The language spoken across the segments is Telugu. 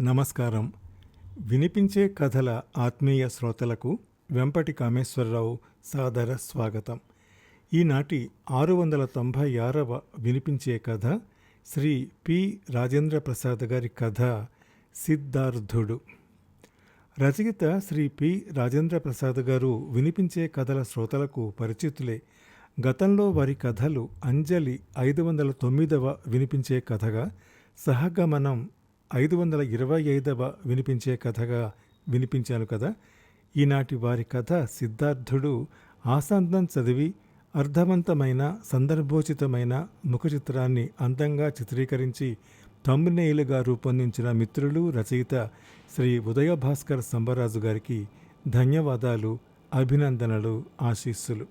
నమస్కారం. వినిపించే కథల ఆత్మీయ శ్రోతలకు వెంపటి కామేశ్వరరావు సాదర స్వాగతం. ఈనాటి ఆరు వందల తొంభై ఆరవ వినిపించే కథ శ్రీ పి. రాజేంద్ర ప్రసాద్ గారి కథ సిద్ధార్థుడు. రచయిత శ్రీ పి. రాజేంద్ర ప్రసాద్ గారు వినిపించే కథల శ్రోతలకు పరిచితులే. గతంలో వారి కథలు అంజలి ఐదు వందల తొమ్మిదవ వినిపించే కథగా సహగమనం ఐదు వందల ఇరవై ఐదవ వినిపించే కథగా వినిపించాను కదా. ఈనాటి వారి కథ సిద్ధార్థుడు ఆశాంతం చదివి అర్థవంతమైన సందర్భోచితమైన ముఖచిత్రాన్ని అందంగా చిత్రీకరించి తమ్మునేయులుగా రూపొందించిన మిత్రులు రచయిత శ్రీ ఉదయ భాస్కర్ సంబరాజు గారికి ధన్యవాదాలు అభినందనలు ఆశీస్సులు.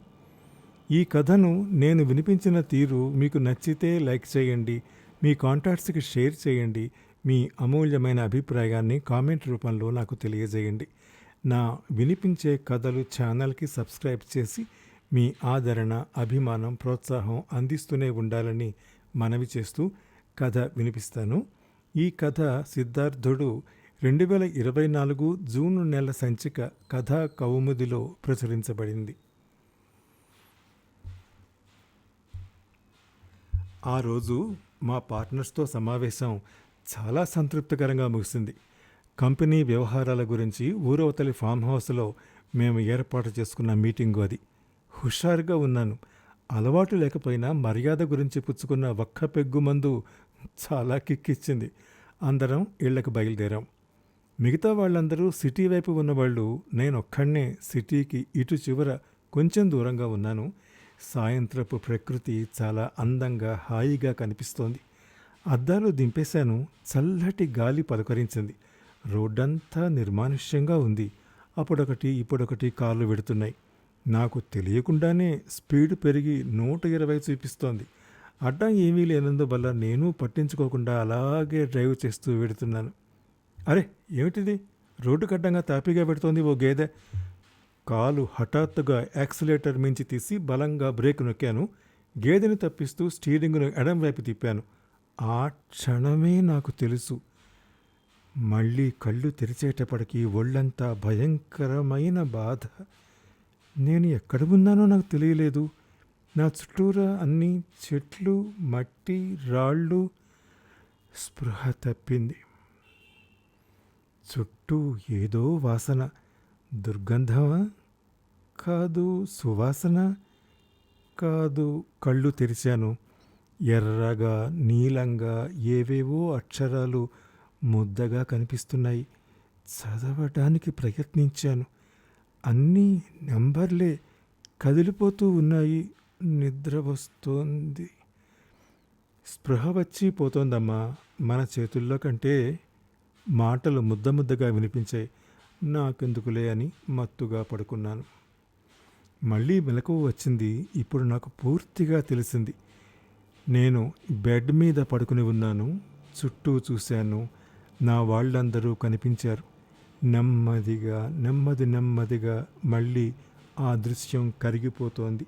ఈ కథను నేను వినిపించిన తీరు మీకు నచ్చితే లైక్ చేయండి మీ కాంటాక్ట్స్కి షేర్ చేయండి మీ అమూల్యమైన అభిప్రాయాన్ని కామెంట్ రూపంలో నాకు తెలియజేయండి. నా వినిపించే కథలు ఛానల్కి సబ్స్క్రైబ్ చేసి మీ ఆదరణ అభిమానం ప్రోత్సాహం అందిస్తూనే ఉండాలని మనవి చేస్తూ కథ వినిపిస్తాను. ఈ కథ సిద్ధార్థుడు రెండు వేల ఇరవై నాలుగు జూన్ నెల సంచిక కథా కౌముదిలో ప్రచురించబడింది. ఆ రోజు మా పార్ట్నర్స్తో సమావేశం చాలా సంతృప్తికరంగా ముగిసింది. కంపెనీ వ్యవహారాల గురించి ఊరవతలి ఫామ్ హౌస్లో మేము ఏర్పాటు చేసుకున్న మీటింగు అది. హుషారుగా ఉన్నాను. అలవాటు లేకపోయినా మర్యాద గురించి పుచ్చుకున్న ఒక్క పెగ్గు మందు చాలా కిక్కిచ్చింది. అందరం ఇళ్ళకు బయలుదేరాం. మిగతా వాళ్ళందరూ సిటీ వైపు ఉన్నవాళ్ళు నేను సిటీకి ఇటు చివర కొంచెం దూరంగా ఉన్నాను. సాయంత్రపు ప్రకృతి చాలా అందంగా హాయిగా కనిపిస్తోంది. అద్దాలు దింపేశాను. చల్లటి గాలి పలకరించింది. రోడ్డంతా నిర్మానుష్యంగా ఉంది. అప్పుడొకటి ఇప్పుడొకటి కార్లు వెడుతున్నాయి. నాకు తెలియకుండానే స్పీడ్ పెరిగి నూట ఇరవై చూపిస్తోంది. అడ్డం ఏమీ లేనందువల్ల నేను పట్టించుకోకుండా అలాగే డ్రైవ్ చేస్తూ వెడుతున్నాను. అరే ఏమిటిది? రోడ్డు కడ్డంగా తాపీగా పెడుతోంది ఓ గేదె. కాలు హఠాత్తుగా యాక్సిలేటర్ మించి తీసి బలంగా బ్రేక్ నొక్కాను. గేదెను తప్పిస్తూ స్టీరింగ్ను ఎడం వైపు తిప్పాను. ఆ క్షణమే నాకు తెలుసు. మళ్ళీ కళ్ళు తెరిచేటప్పటికీ ఒళ్ళంతా భయంకరమైన బాధ. నేను ఎక్కడ ఉన్నానో నాకు తెలియలేదు. నా చుట్టూరా అన్ని చెట్లు మట్టి రాళ్ళు స్పృహ తప్పింది. చుట్టూ ఏదో వాసన. దుర్గంధమా? కాదు సువాసన. కాదు కళ్ళు తెరిచాను. ఎర్రగా నీలంగా ఏవేవో అక్షరాలు ముద్దగా కనిపిస్తున్నాయి. చదవడానికి ప్రయత్నించాను. అన్నీ నెంబర్లే కదిలిపోతూ ఉన్నాయి. నిద్ర వస్తోంది. స్పృహ వచ్చి పోతోందమ్మా. మన చేతుల్లో కంటే మాటలు ముద్ద ముద్దగా వినిపించాయి. నాకెందుకులే అని మత్తుగా పడుకున్నాను. మళ్ళీ మెలకువ వచ్చింది. ఇప్పుడు నాకు పూర్తిగా తెలిసింది. నేను బెడ్ మీద పడుకుని ఉన్నాను చుట్టూ చూశాను నా వాళ్ళందరూ కనిపించారు. నెమ్మదిగా నెమ్మది నెమ్మదిగా మళ్ళీ ఆ దృశ్యం కరిగిపోతోంది.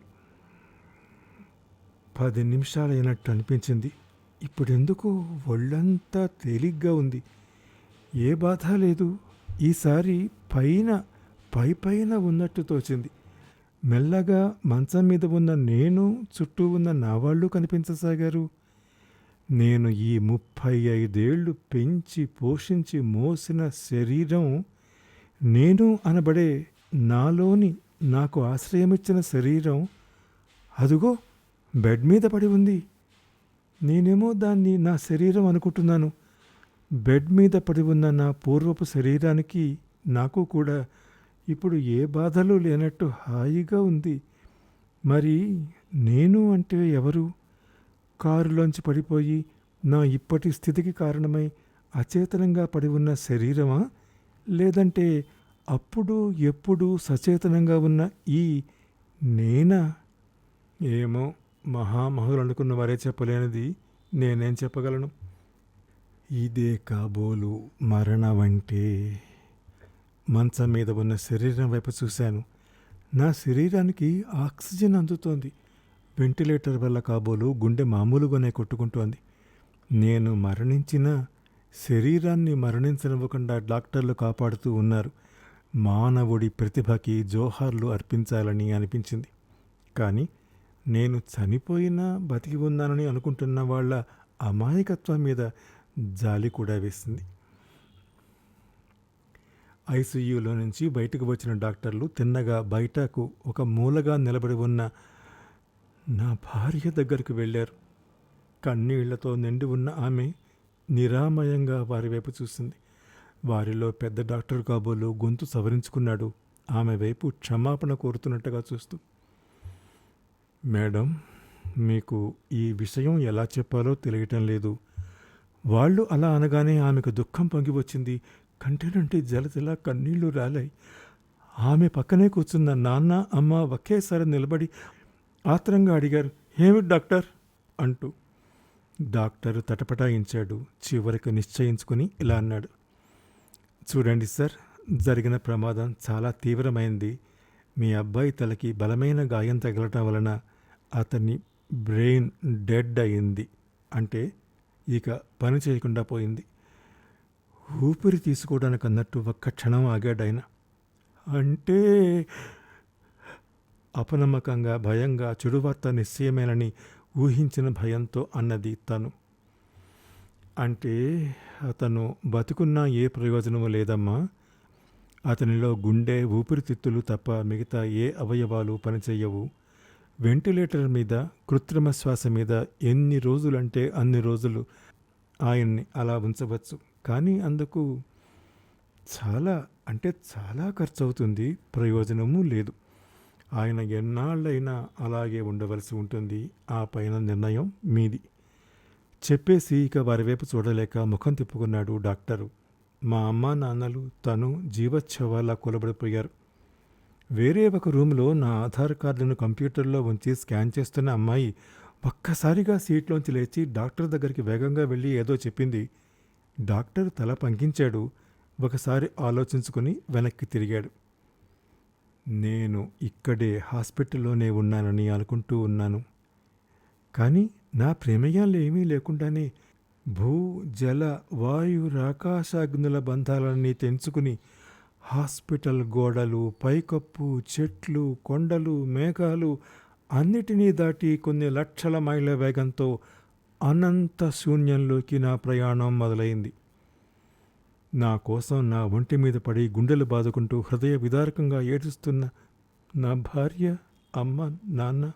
పది నిమిషాలైనట్టు అనిపించింది. ఇప్పుడెందుకు ఒళ్ళంతా తేలిగ్గా ఉంది. ఏ బాధ లేదు. ఈసారి పైన పై పైన ఉన్నట్టు తోచింది. మెల్లగా మంచం మీద ఉన్న నేను చుట్టూ ఉన్న నా వాళ్ళు కనిపించసాగారు. నేను ఈ ముప్పై ఐదేళ్ళు పెంచి పోషించి మోసిన శరీరం నేను అనబడే నాలోని నాకు ఆశ్రయమిచ్చిన శరీరం అదుగో బెడ్ మీద పడి ఉంది. నేనేమో దాన్ని నా శరీరం అనుకుంటున్నాను. బెడ్ మీద పడి ఉన్న నా పూర్వపు శరీరానికి నాకు కూడా ఇప్పుడు ఏ బాధలు లేనట్టు హాయిగా ఉంది. మరి నేను అంటే ఎవరు? కారులోంచి పడిపోయి నా ఇప్పటి స్థితికి కారణమై అచేతనంగా పడి ఉన్న శరీరమా? లేదంటే అప్పుడు ఎప్పుడు సచేతనంగా ఉన్న ఈ నేనా? ఏమో మహామహులు అనుకున్న వారే చెప్పలేనిది నేనేం చెప్పగలను? ఇదే కాబోలు మరణమంటే మంచం మీద ఉన్న శరీరం వైపు చూశాను. నా శరీరానికి ఆక్సిజన్ అందుతోంది. వెంటిలేటర్ వల్ల కాబోలు గుండె మామూలుగానే కొట్టుకుంటోంది. నేను మరణించినా శరీరాన్ని మరణించనివ్వకుండా డాక్టర్లు కాపాడుతూ ఉన్నారు. మానవుడి ప్రతిభకి జోహార్లు అర్పించాలని అనిపించింది. కానీ నేను చనిపోయినా బతికి ఉన్నానని అనుకుంటున్న వాళ్ళ అమాయకత్వం మీద జాలి కూడా వేసింది. ఐసీయూలో నుంచి బయటకు వచ్చిన డాక్టర్లు తిన్నగా బయటకు ఒక మూలగా నిలబడి ఉన్న నా భార్య దగ్గరకు వెళ్ళారు. కన్నీళ్ళతో నిండి ఉన్న ఆమె నిరామయంగా వారి వైపు చూసింది. వారిలో పెద్ద డాక్టర్ కాబోలు గొంతు సవరించుకున్నాడు. ఆమె వైపు క్షమాపణ కోరుతున్నట్టుగా చూస్తూ మేడం మీకు ఈ విషయం ఎలా చెప్పాలో తెలియటం లేదు. వాళ్ళు అలా అనగానే ఆమెకు దుఃఖం పొంగి వచ్చింది. కంటి నుండి జలజల కన్నీళ్ళు రాలాయి. ఆమె పక్కనే కూర్చున్న నాన్న అమ్మ ఒకేసారి నిలబడి ఆత్రంగా అడిగారు ఏమి డాక్టర్? అంటూ. డాక్టర్ తటపటాయించాడు చివరికి నిశ్చయించుకుని ఇలా అన్నాడు. చూడండి సార్ జరిగిన ప్రమాదం చాలా తీవ్రమైంది. మీ అబ్బాయి తలకి బలమైన గాయం తగలటం వలన అతని బ్రెయిన్ డెడ్ అయింది. అంటే ఇక పని చేయకుండా పోయింది. ఊపిరి తీసుకోవడానికి అన్నట్టు ఒక్క క్షణం ఆగాడు ఆయన. అంటే అపనమ్మకంగా భయంగా చెడువార్త నిశ్చయమేనని ఊహించిన భయంతో అన్నది తను. అంటే అతను బతుకున్నా ఏ ప్రయోజనము లేదమ్మా. అతనిలో గుండె ఊపిరితిత్తులు తప్ప మిగతా ఏ అవయవాలు పనిచేయవు. వెంటిలేటర్ మీద కృత్రిమ శ్వాస మీద ఎన్ని రోజులంటే అన్ని రోజులు ఆయన్ని అలా ఉంచవచ్చు. కానీ అందుకు చాలా అంటే చాలా ఖర్చు అవుతుంది ప్రయోజనము లేదు. ఆయన ఎన్నాళ్ళైనా అలాగే ఉండవలసి ఉంటుంది ఆ పైన నిర్ణయం మీది. చెప్పేసి ఇక వారి వైపు చూడలేక ముఖం తిప్పుకున్నాడు డాక్టరు. మా అమ్మ నాన్నలు తను జీవచ్ఛవాలా కొలబడిపోయారు. వేరే ఒక రూమ్లో నా ఆధార్ కార్డును కంప్యూటర్లో ఉంచి స్కాన్ చేస్తున్న అమ్మాయి ఒక్కసారిగా సీట్లోంచి లేచి డాక్టర్ దగ్గరికి వేగంగా వెళ్ళి ఏదో చెప్పింది. డాక్టర్ తల పంకించాడు. ఒకసారి ఆలోచించుకుని వెనక్కి తిరిగాడు. నేను ఇక్కడే హాస్పిటల్లోనే ఉన్నానని అనుకుంటూ ఉన్నాను. కానీ నా ప్రమేయాలు ఏమీ లేకుండానే భూ జల వాయు రాకాశాగ్నుల బంధాలన్నీ తెంచుకుని హాస్పిటల్ గోడలు పైకప్పు చెట్లు కొండలు మేఘాలు అన్నిటినీ దాటి కొన్ని లక్షల మైళ్ళ వేగంతో అనంత శూన్యంలోకి నా ప్రయాణం మొదలైంది. నా కోసం నా ఒంటి మీద పడి గుండెలు బాదుకుంటూ హృదయ విదారకంగా ఏడుస్తున్న నా భార్య అమ్మ నాన్న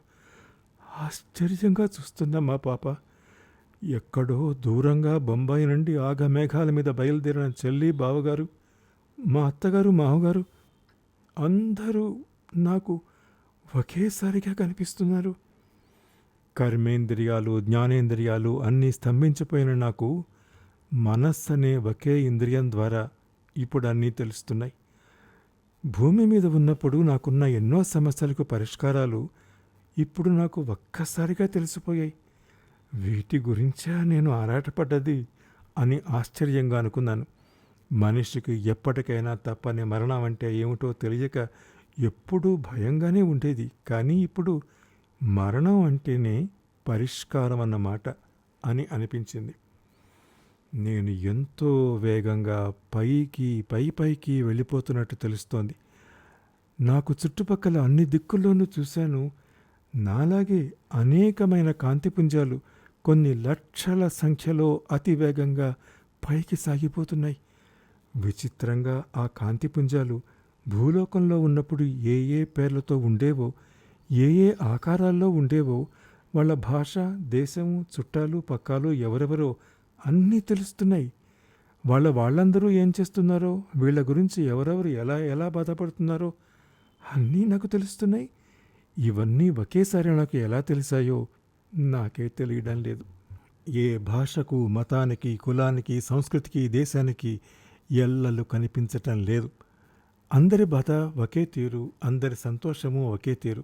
ఆశ్చర్యంగా చూస్తున్న మా పాప ఎక్కడో దూరంగా బొంబాయి నుండి ఆగమేఘాల మీద బయలుదేరిన చెల్లి బావగారు మా అత్తగారు మావగారు అందరూ నాకు ఒకేసారిగా కనిపిస్తున్నారు. కర్మేంద్రియాలు జ్ఞానేంద్రియాలు అన్నీ స్తంభించిపోయిన నాకు మనస్సు అనే ఒకే ఇంద్రియం ద్వారా ఇప్పుడు అన్నీ తెలుస్తున్నాయి. భూమి మీద ఉన్నప్పుడు నాకున్న ఎన్నో సమస్యలకు పరిష్కారాలు ఇప్పుడు నాకు ఒక్కసారిగా తెలిసిపోయాయి. వీటి గురించా నేను ఆరాటపడ్డది అని ఆశ్చర్యంగా అనుకున్నాను. మనిషికి ఎప్పటికైనా తప్పని మరణం అంటే ఏమిటో తెలియక ఎప్పుడూ భయంగానే ఉండేది. కానీ ఇప్పుడు మరణం అంటేనే పరిష్కారం అన్నమాట అని అనిపించింది. నేను ఎంతో వేగంగా పైకి పై పైకి వెళ్ళిపోతున్నట్టు తెలుస్తోంది. నాకు చుట్టుపక్కల అన్ని దిక్కుల్లోనూ చూశాను. నాలాగే అనేకమైన కాంతిపుంజాలు కొన్ని లక్షల సంఖ్యలో అతి వేగంగా పైకి సాగిపోతున్నాయి. విచిత్రంగా ఆ కాంతిపుంజాలు భూలోకంలో ఉన్నప్పుడు ఏ ఏ పేర్లతో ఉండేవో ఏ ఏ ఆకారాల్లో ఉండేవో వాళ్ళ భాష దేశము చుట్టాలు పక్కాలు ఎవరెవరో అన్నీ తెలుస్తున్నాయి. వాళ్ళ వాళ్ళందరూ ఏం చేస్తున్నారో వీళ్ళ గురించి ఎవరెవరు ఎలా ఎలా బాధపడుతున్నారో అన్నీ నాకు తెలుస్తున్నాయి. ఇవన్నీ ఒకేసారి నాకు ఎలా తెలిసాయో నాకే తెలియడం లేదు. ఏ భాషకు మతానికి కులానికి సంస్కృతికి దేశానికి ఎల్లలు కనిపించటం లేదు. అందరి బాధ ఒకే తీరు అందరి సంతోషము ఒకే తీరు.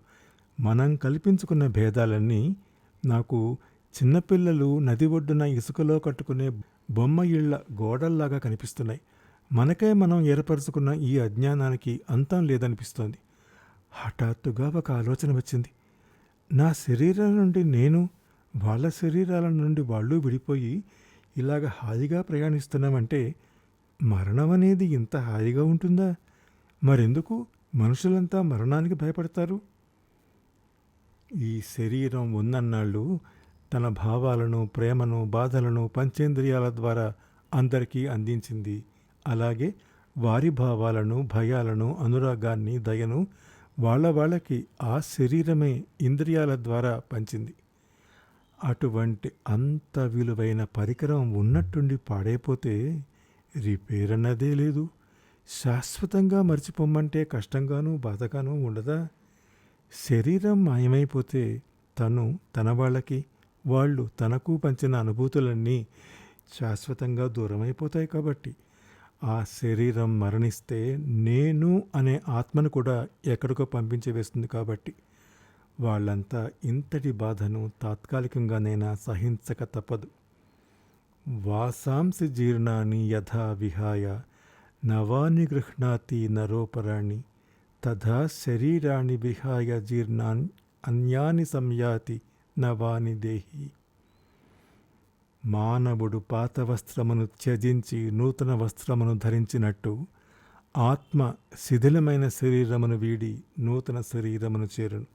మనం కల్పించుకున్న భేదాలన్నీ నాకు చిన్నపిల్లలు నది ఒడ్డున ఇసుకలో కట్టుకునే బొమ్మ ఇళ్ళ గోడల్లాగా కనిపిస్తున్నాయి. మనకే మనం ఏర్పరచుకున్న ఈ అజ్ఞానానికి అంతం లేదనిపిస్తోంది. హఠాత్తుగా ఒక ఆలోచన వచ్చింది. నా శరీరం నుండి నేను వాళ్ళ శరీరాల నుండి వాళ్ళు విడిపోయి ఇలాగ హాయిగా ప్రయాణిస్తున్నామంటే మరణం అనేది ఇంత హాయిగా ఉంటుందా? మరెందుకు? మనుషులంతా మరణానికి భయపడతారు. ఈ శరీరం ఉన్నన్నాళ్ళు తన భావాలను ప్రేమను బాధలను పంచేంద్రియాల ద్వారా అందరికీ అందించింది. అలాగే వారి భావాలను భయాలను అనురాగాన్ని దయను వాళ్ళ వాళ్ళకి ఆ శరీరమే ఇంద్రియాల ద్వారా పంచింది. అటువంటి అంత విలువైన పరికరం ఉన్నట్టుండి పాడైపోతే రిపేర్ అన్నదే లేదు. శాశ్వతంగా మర్చిపోమ్మంటే కష్టంగానూ బాధగానూ ఉండదా? శరీరం మాయమైపోతే తను తన వాళ్ళకి వాళ్ళు తనకు పంచిన అనుభూతులన్నీ శాశ్వతంగా దూరమైపోతాయి కాబట్టి. ఆ శరీరం మరణిస్తే నేను అనే ఆత్మను కూడా ఎక్కడికో పంపించి వేస్తుంది కాబట్టి. వాళ్ళంతా ఇంతటి బాధను తాత్కాలికంగానైనా సహించక తప్పదు. వాసాంసి జీర్ణాన్ని యథా విహాయ నవాని గృహ్ణాతి నరోపరాణి. తథా శరీరాన్ని విహాయ జీర్ణాన్ అన్యాని సంయాతి నవాని దేహి. మానవుడు పాత వస్త్రమును త్యజించి నూతన వస్త్రమును ధరించినట్టు ఆత్మ శిథిలమైన శరీరమును వీడి నూతన శరీరమును చేరును.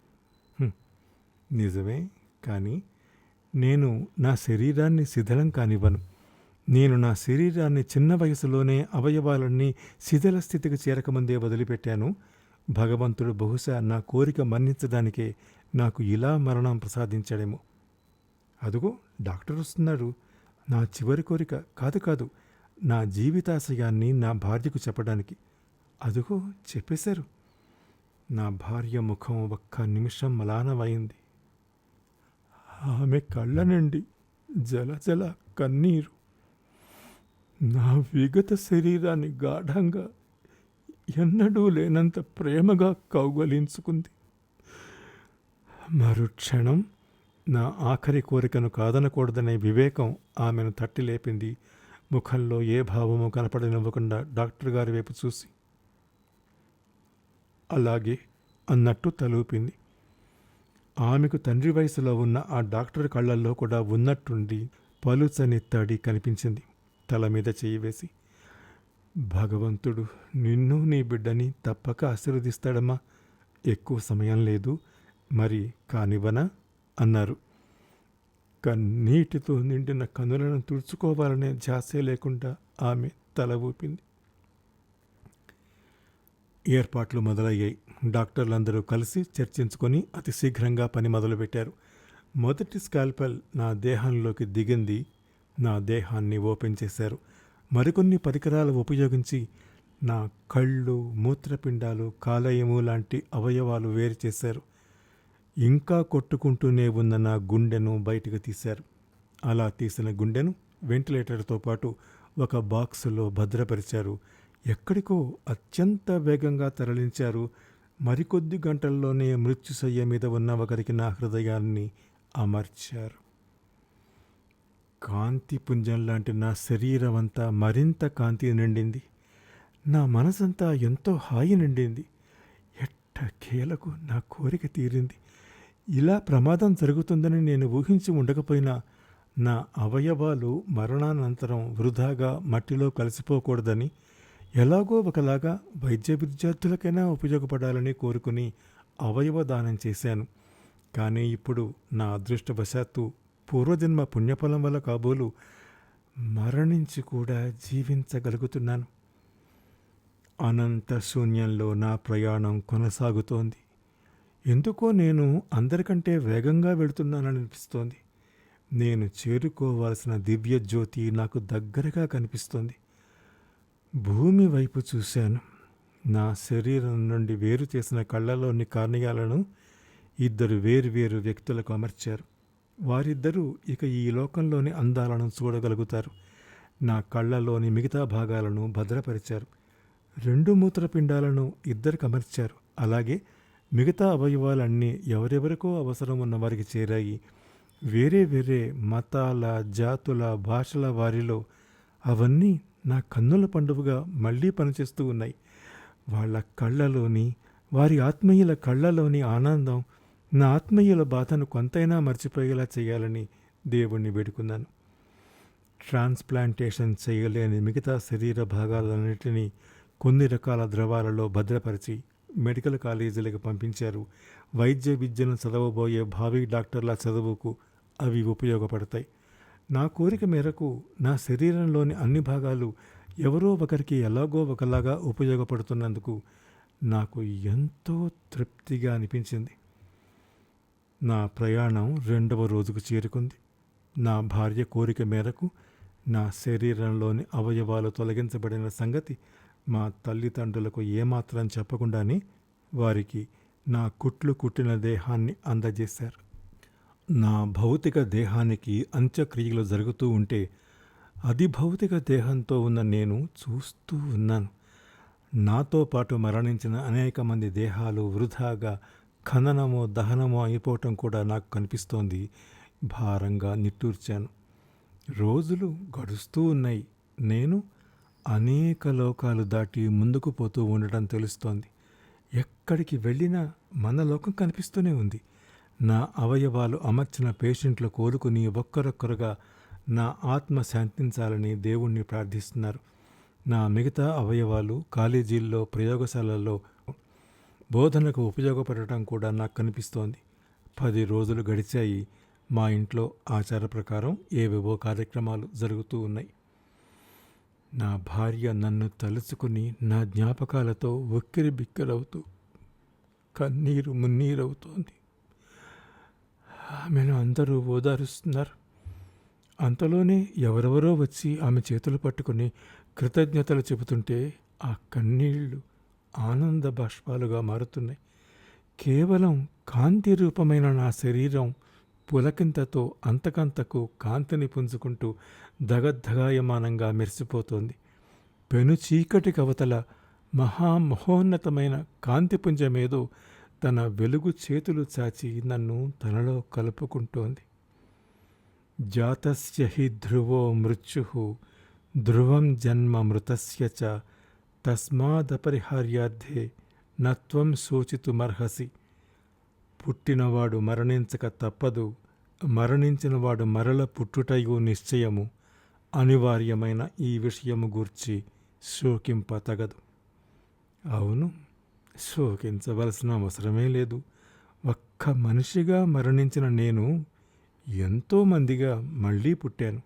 నిజమే కానీ నేను నా శరీరాన్ని శిథిలం కానివ్వను. నేను నా శరీరాన్ని చిన్న వయసులోనే అవయవాలన్నీ శిథిల స్థితికి చేరకముందే వదిలిపెట్టాను. భగవంతుడు బహుశా నా కోరిక మన్నించడానికే నాకు ఇలా మరణం ప్రసాదించాడేమో. అదుగో డాక్టర్ వస్తున్నాడు. నా చివరి కోరిక కాదు కాదు నా జీవితాశయాన్ని నా భార్యకు చెప్పడానికి. అదుగో చెప్పేశారు. నా భార్య ముఖం ఒక్క నిమిషం మలానమైంది ఆమె కళ్ళ నుండి జల జల కన్నీరు. నా విగత శరీరాన్ని గాఢంగా ఎన్నడూ లేనంత ప్రేమగా కౌగలించుకుంది. మరుక్షణం నా ఆఖరి కోరికను కాదనకూడదనే వివేకం ఆమెను తట్టి లేపింది. ముఖంలో ఏ భావము కనపడనివ్వకుండా డాక్టర్ గారి వైపు చూసి అలాగే అన్నట్టు తలూపింది. ఆమెకు తండ్రి వయసులో ఉన్న ఆ డాక్టర్ కళ్ళల్లో కూడా ఉన్నట్టుండి పలుచని తడి కనిపించింది. తల మీద చేయి వేసి భగవంతుడు నిన్ను నీ బిడ్డని తప్పక ఆశీర్వదిస్తాడమ్మా. ఎక్కువ సమయం లేదు. మరి కానివ్వనా? అన్నారు. కన్నీటితో నిండిన కనులను తుడుచుకోవాలనే ధ్యాసే లేకుండా ఆమె తల ఊపింది. ఏర్పాట్లు మొదలయ్యాయి. డాక్టర్లందరూ కలిసి చర్చించుకొని అతి శీఘ్రంగా పని మొదలుపెట్టారు. మొదటి స్కాల్పెల్ నా దేహంలోకి దిగింది. నా దేహాన్ని ఓపెన్ చేశారు. మరికొన్ని పరికరాలు ఉపయోగించి నా కళ్ళు మూత్రపిండాలు కాలేయము లాంటి అవయవాలు వేరు చేశారు. ఇంకా కొట్టుకుంటూనే ఉన్న నా గుండెను బయటకు తీశారు. అలా తీసిన గుండెను వెంటిలేటర్తో పాటు ఒక బాక్సులో భద్రపరిచారు. ఎక్కడికో అత్యంత వేగంగా తరలించారు. మరికొద్ది గంటల్లోనే మృత్యుశయ్య మీద ఉన్న ఒకరికి నా హృదయాన్ని అమర్చారు. కాంతి పుంజం లాంటి నా శరీరం అంతా మరింత కాంతి నిండింది. నా మనసంతా ఎంతో హాయి నిండింది. ఎట్టకేలకు నా కోరిక తీరింది. ఇలా ప్రమాదం జరుగుతుందని నేను ఊహించి ఉండకపోయినా నా అవయవాలు మరణానంతరం వృధాగా మట్టిలో కలిసిపోకూడదని ఎలాగో ఒకలాగా వైద్య విద్యార్థులకైనా ఉపయోగపడాలని కోరుకుని అవయవ దానం చేశాను. కానీ ఇప్పుడు నా అదృష్టవశాత్తు పూర్వజన్మ పుణ్యఫలం వల్ల కాబోలు మరణించి కూడా జీవించగలుగుతున్నాను. అనంత శూన్యంలో నా ప్రయాణం కొనసాగుతోంది. ఎందుకో నేను అందరికంటే వేగంగా వెళుతున్నానని అనిపిస్తోంది నేను చేరుకోవాల్సిన దివ్య జ్యోతి నాకు దగ్గరగా కనిపిస్తోంది. భూమి వైపు చూశాను. నా శరీరం నుండి వేరు చేసిన కళ్ళలోని కార్నియాలను ఇద్దరు వేరువేరు వ్యక్తులకు అమర్చారు. వారిద్దరూ ఇక ఈ లోకంలోని అందాలను చూడగలుగుతారు. నా కళ్ళలోని మిగతా భాగాలను భద్రపరిచారు. రెండు మూత్రపిండాలను ఇద్దరికి అమర్చారు అలాగే మిగతా అవయవాలన్నీ ఎవరెవరికో అవసరం ఉన్న వారికి చేరాయి. వేరే వేరే మతాల జాతుల భాషల వారిలో అవన్నీ నా కన్నుల పండుగగా మళ్ళీ పనిచేస్తూ ఉన్నాయి. వాళ్ళ కళ్ళలోని వారి ఆత్మీయుల కళ్ళలోని ఆనందం నా ఆత్మీయుల బాధను కొంతైనా మర్చిపోయేలా చేయాలని దేవుణ్ణి వేడుకున్నాను. ట్రాన్స్ప్లాంటేషన్ చేయలేని మిగతా శరీర భాగాలన్నింటినీ కొన్ని రకాల ద్రవాలలో భద్రపరిచి మెడికల్ కాలేజీలకు పంపించారు. వైద్య విద్యను చదవబోయే భావి డాక్టర్ల చదువుకు అవి ఉపయోగపడతాయి. నా కోరిక మేరకు నా శరీరంలోని అన్ని భాగాలు ఎవరో ఒకరికి ఎలాగో ఒకలాగా ఉపయోగపడుతున్నందుకు నాకు ఎంతో తృప్తిగా అనిపించింది. నా ప్రయాణం రెండవ రోజుకు చేరుకుంది. నా భార్య కోరిక మేరకు నా శరీరంలోని అవయవాలు తొలగించబడిన సంగతి మా తల్లిదండ్రులకు ఏమాత్రం చెప్పకుండానే వారికి నా కుట్లు కుట్టిన దేహాన్ని అందజేశారు. నా భౌతిక దేహానికి అంత్యక్రియలు జరుగుతూ ఉంటే అది భౌతిక దేహంతో ఉన్న నేను చూస్తూ ఉన్నాను. నాతో పాటు మరణించిన అనేక మంది దేహాలు వృధాగా ఖననమో దహనమో అయిపోవటం కూడా నాకు కనిపిస్తోంది. భారంగా నిట్టూర్చాను. రోజులు గడుస్తూ ఉన్నాయి. నేను అనేక లోకాలు దాటి ముందుకు పోతూ ఉండటం తెలుస్తోంది. ఎక్కడికి వెళ్ళినా మన లోకం కనిపిస్తూనే ఉంది. నా అవయవాలు అమర్చిన పేషెంట్లు కోలుకుని ఒక్కరొక్కరుగా నా ఆత్మ శాంతించాలని దేవుణ్ణి ప్రార్థిస్తున్నారు. నా మిగతా అవయవాలు కాలేజీల్లో ప్రయోగశాలల్లో బోధనకు ఉపయోగపడటం కూడా నాకు కనిపిస్తోంది. పది రోజులు గడిచాయి. మా ఇంట్లో ఆచార ప్రకారం ఏవేవో కార్యక్రమాలు జరుగుతూ ఉన్నాయి. నా భార్య నన్ను తలుచుకుని నా జ్ఞాపకాలతో ఉక్కిరి బిక్కిరవుతూ కన్నీరు మున్నీరవుతోంది. ఆమెను అందరూ ఓదారుస్తున్నారు. అంతలోనే ఎవరెవరో వచ్చి ఆమె చేతులు పట్టుకుని కృతజ్ఞతలు చెబుతుంటే ఆ కన్నీళ్ళు ఆనంద బాష్పాలుగా మారుతున్నాయి. కేవలం కాంతి రూపమైన నా శరీరం పులకింతతో అంతకంతకు కాంతిని పుంజుకుంటూ దగద్ధగాయమానంగా మెరిసిపోతోంది. పెను చీకటి కవతల మహామహోన్నతమైన కాంతిపుంజమేదో తన వెలుగు చేతులు చాచి నన్ను తనలో కలుపుకుంటోంది. జాతస్య హి ధ్రువో మృత్యు ధ్రువం జన్మ మృతస్య చ తస్మాదపరిహార్యార్థే నత్వం సూచితుమర్హసి. పుట్టినవాడు మరణించక తప్పదు మరణించినవాడు మరల పుట్టుటయు నిశ్చయము. అనివార్యమైన ఈ విషయము గూర్చి శోకింప తగదు అవును శోకించవలసిన అవసరమే లేదు. ఒక్క మనిషిగా మరణించిన నేను ఎంతోమందిగా మళ్ళీ పుట్టాను.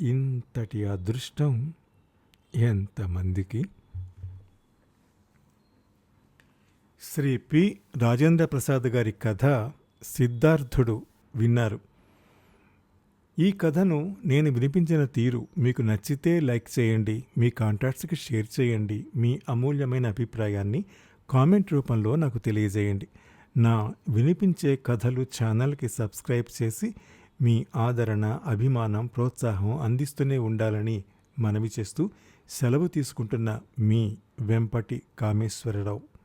ఇంతటి అదృష్టం ఎంతమందికి శ్రీ పి. రాజేంద్ర ప్రసాద్ గారి కథ సిద్ధార్థుడు విన్నారు. ఈ కథను నేను వినిపించిన తీరు మీకు నచ్చితే లైక్ చేయండి మీ కాంటాక్ట్స్కి షేర్ చేయండి మీ అమూల్యమైన అభిప్రాయాన్ని కామెంట్ రూపంలో నాకు తెలియజేయండి. నా వినిపించే కథలు ఛానల్కి సబ్స్క్రైబ్ చేసి మీ ఆదరణ అభిమానం ప్రోత్సాహం అందిస్తూనే ఉండాలని మనవి చేస్తూ సెలవు తీసుకుంటున్న మీ వెంపటి కామేశ్వరరావు.